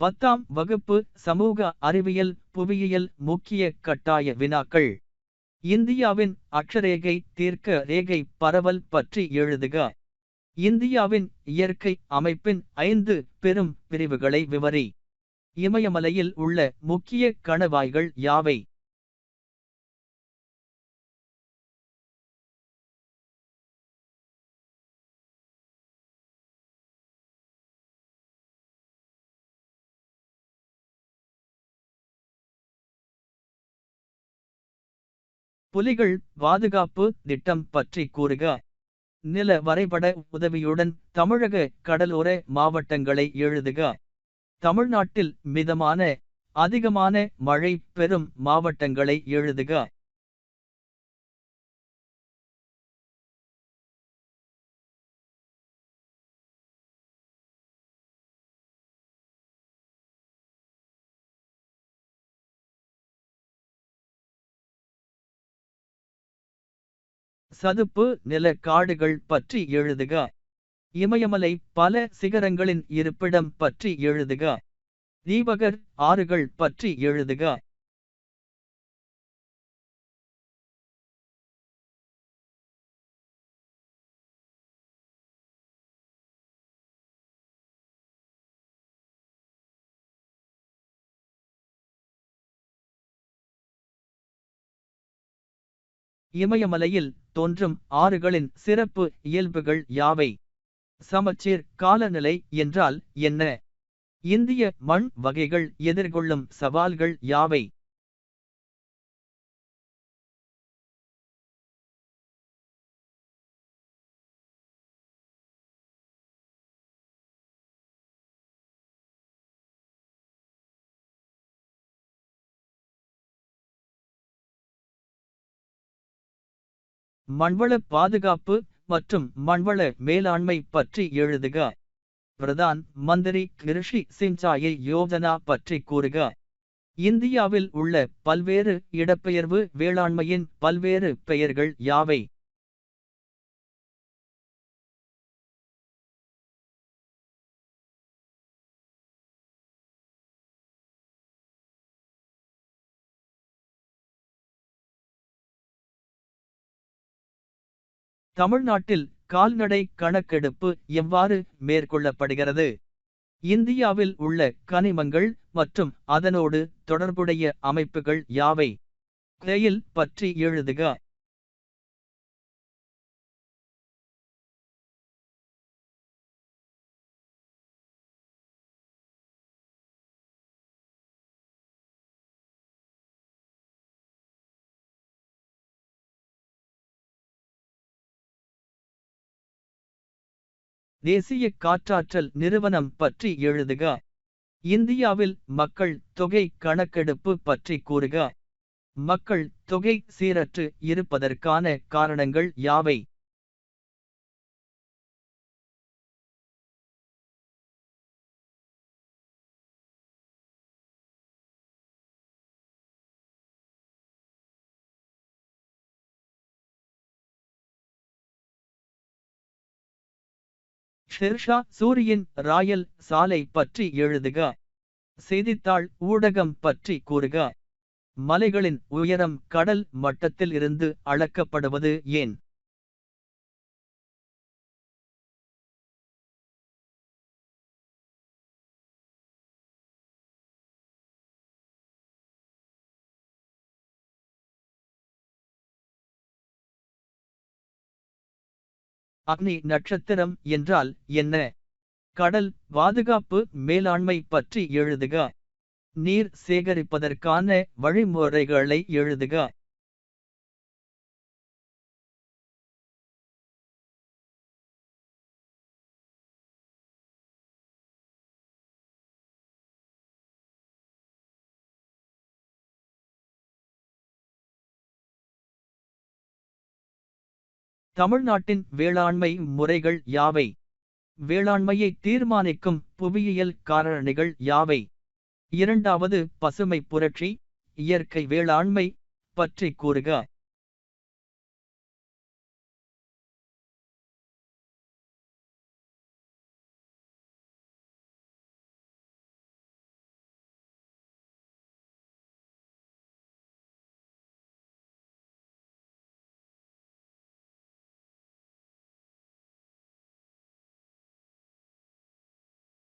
பத்தாம் வகுப்பு சமூக அறிவியல் புவியியல் முக்கிய கட்டாய வினாக்கள். இந்தியாவின் அக்ஷரேகை தீர்க்க ரேகை பரவல் பற்றி எழுதுக. இந்தியாவின் இயற்கை அமைப்பின் ஐந்து பெரும் பிரிவுகளை விவரி. இமயமலையில் உள்ள முக்கிய கணவாய்கள் யாவை? புலிகள் பாதுகாப்பு திட்டம் பற்றி கூறுக. நில வரைபட உதவியுடன் தமிழக கடலோர மாவட்டங்களை எழுதுக. தமிழ்நாட்டில் மிதமான அதிகமான மழை பெறும் மாவட்டங்களை எழுதுக. சதுப்பு நில காடுகள் பற்றி எழுதுக. இமயமலை பல சிகரங்களின் இருப்பிடம் பற்றி எழுதுக. தீபகர் ஆறுகள் பற்றி எழுதுக. இமயமலையில் தோன்றும் ஆறுகளின் சிறப்பு இயல்புகள் யாவை? சமச்சீர் காலநிலை என்றால் என்ன? இந்திய மண் வகைகள் எதிர்கொள்ளும் சவால்கள் யாவை? மண்வள பாதுகாப்பு மற்றும் மண்வள மேலாண்மை பற்றி எழுதுக. பிரதான் மந்திரி கிருஷி சிஞ்சாயை யோஜனா பற்றி கூறுக. இந்தியாவில் உள்ள பல்வேறு இடப்பெயர்வு வேளாண்மையின் பல்வேறு பெயர்கள் யாவை? தமிழ்நாட்டில் கால்நடை கணக்கெடுப்பு எவ்வாறு மேற்கொள்ளப்படுகிறது? இந்தியாவில் உள்ள கனிமங்கள் மற்றும் அதனோடு தொடர்புடைய அமைப்புகள் யாவை? கிளையில் பற்றி எழுதுக. தேசிய காற்றாற்றல் நிறுவனம் பற்றி எழுதுக. இந்தியாவில் மக்கள் தொகை கணக்கெடுப்பு பற்றி கூறுக. மக்கள் தொகை சீரற்று இருப்பதற்கான காரணங்கள் யாவை? ஷெர்ஷா சூரியின் ராயல் சாலை பற்றி எழுதுக. செய்தித்தாள் ஊடகம் பற்றி கூறுக. மலைகளின் உயரம் கடல் மட்டத்தில் இருந்து அளக்கப்படுவது ஏன்? அக்னி நட்சத்திரம் என்றால் என்ன? கடல் பாதுகாப்பு மேலாண்மை பற்றி எழுதுக. நீர் சேகரிப்பதற்கான வழிமுறைகளை எழுதுக. தமிழ்நாட்டின் வேளாண்மை முறைகள் யாவை? வேளாண்மையை தீர்மானிக்கும் புவியியல் காரணிகள் யாவை? இரண்டாவது பசுமை புரட்சி இயற்கை வேளாண்மை பற்றி கூறுக.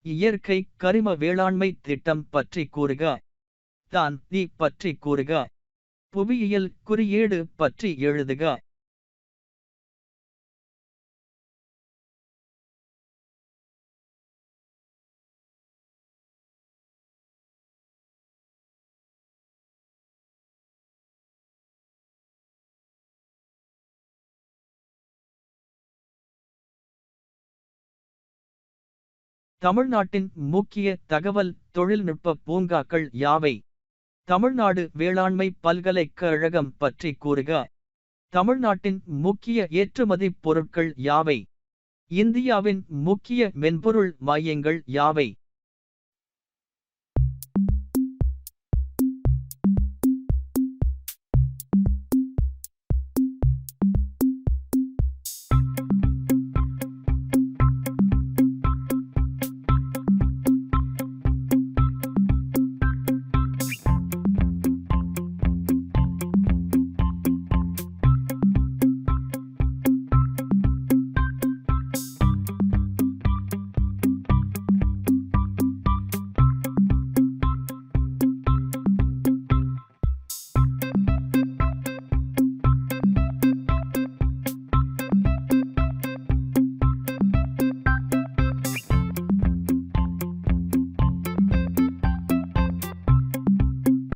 இயற்கை கரிம வேளாண்மை திட்டம் பற்றி கூறுக. தான் தி பற்றி கூறுக. புவியியல் குறியீடு பற்றி எழுதுக. தமிழ்நாட்டின் முக்கிய தகவல் தொழில்நுட்ப பூங்காக்கள் யாவை? தமிழ்நாடு வேளாண்மை பல்கலைக்கழகம். பற்றி கூறுக. தமிழ்நாட்டின் முக்கிய ஏற்றுமதி பொருட்கள் யாவை? இந்தியாவின் முக்கிய மென்பொருள் மையங்கள் யாவை?